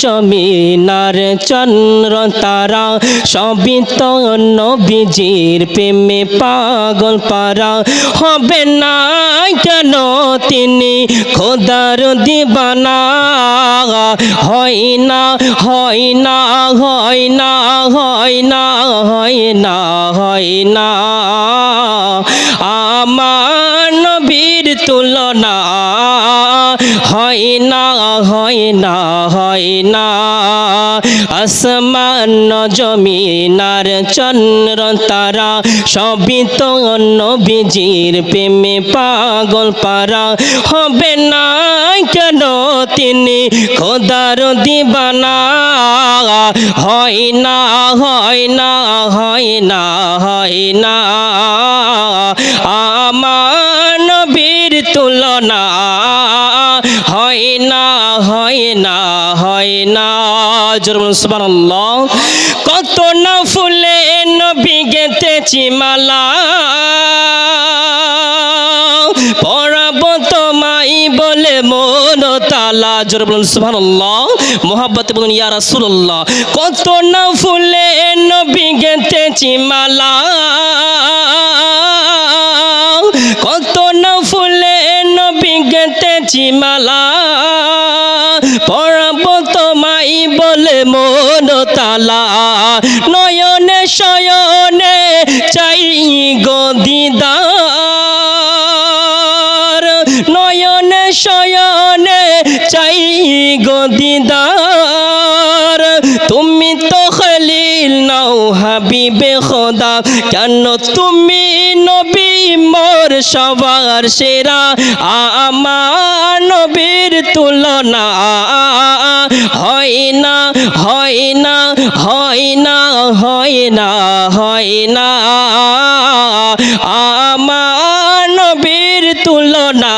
জমিনার চন্দ্র তারা, সবই তো নবীজির প্রেমে পাগল পারা। হবে না কেন তিনি খোদার দিবানা? হয় না হয় না হয় না হয় না হয় না হয় না। হয় না হয় না। আসমান, জমিনার চন্দ্র, তারা সবই তো নবীজির প্রেমে পাগল পারা। হবে না কেন তিনি খোদার দিবানা? হয় না হয় না হয় না হয় না। জরুর সুবহানাল্লাহ। কত না ফুলে নবী গেতেছি মালা। পড়াবো তোমায় বলে মন তালা। জোর বলুন, সুবহানাল্লাহ। মোহাব্বতে বলুন, ইয়া কত না ফুলে নবী গেতেছি মালা। কত না ফুলে নবী গেতেছি মালা। মন তালা, নয়নে শয়নে চাই গো দিদার। নয়নে শয়নে চাই গো দিদার। তুমি তো খলিল নাও হাবিবে খোদা, কেন তুমি নবী মোর সবার সেরা? আমার নবীর তুলনা হয় না হয় না হয় না হয় না হয় না। আমার নবীর তুলনা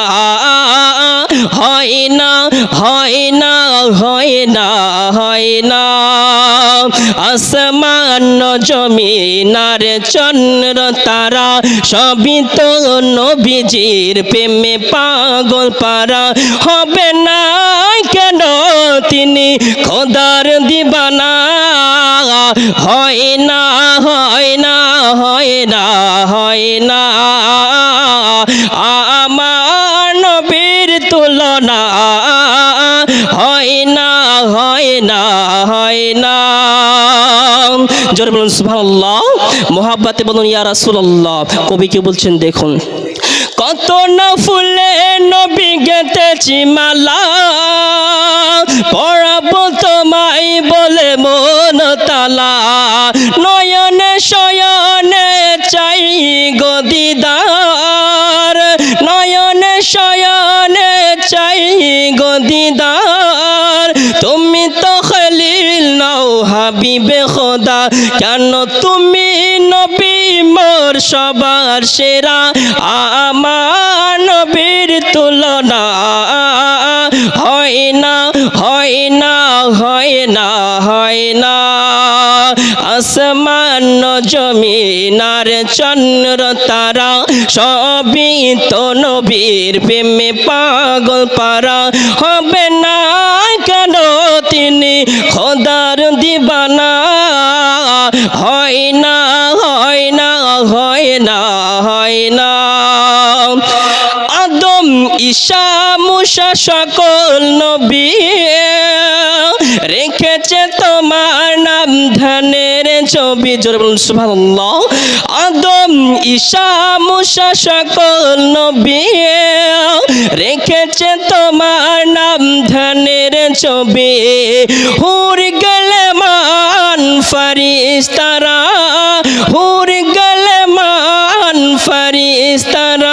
হয় না হয় না হয় না হয় না। আসমান জমিনার চন্দ্র তারা, সবই তো নবীজির প্রেমে পাগল পারা। হবে না তিনি খোদার দিবানা, হয় না হয় না হয় না হয় না। আমার নবীর তুলনা, হয় না হয় না হয় না। জোরে বলুন, সুবহানাল্লাহ। মোহাব্বতে বলুন, ইয়া রাসূলুল্লাহ। কবি কি বলছেন, দেখুন। কত না ফুলে নবী গেতেছি মালা। পড়াবো তোমায় বলে মন তালা। নয়নে শয়নে চাই গো দিদার। নয়নে শয়নে চাই গো দিদার। তুমি তো খলিল নাও হাবিবে খোদা। কেন তুমি নবী মোর সবার সেরা। আমার নবীর তুলনা হয় না হয় না হয় না হয় না। আসমান জমিনার চন্দ্র তারা, সবই তো নবীর প্রেমে পাগল পারা। হবে না কেন তিনি খোদার দিবানা? হয় না মুসা সকল নবী রেখেছে তোমার নাম ধানের ছবি। জোরে বলুন, সুবহানাল্লাহ। আদম, ঈশা, মুসা সকল নবী রেখেছে তোমার নাম ধানের ছবি। হুর গেলে মান ফারিস্তারা, হুর গেলে মান ফারিস্তারা।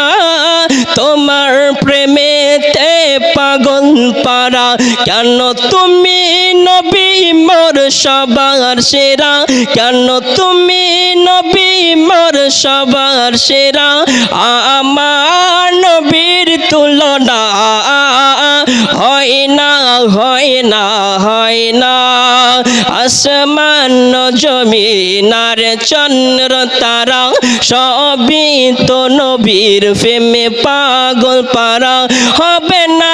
পাগল পারা কেন তুমি নবী মোর সবার সেরা? কেন তুমি নবী মোর সবার সেরা? আমার নবীর তুলনা হয় না হয় না হয় না। আসমান জমিনার চন্দ্র তারা সবই তো নবীর প্রেমে পাগল পারা। হবে না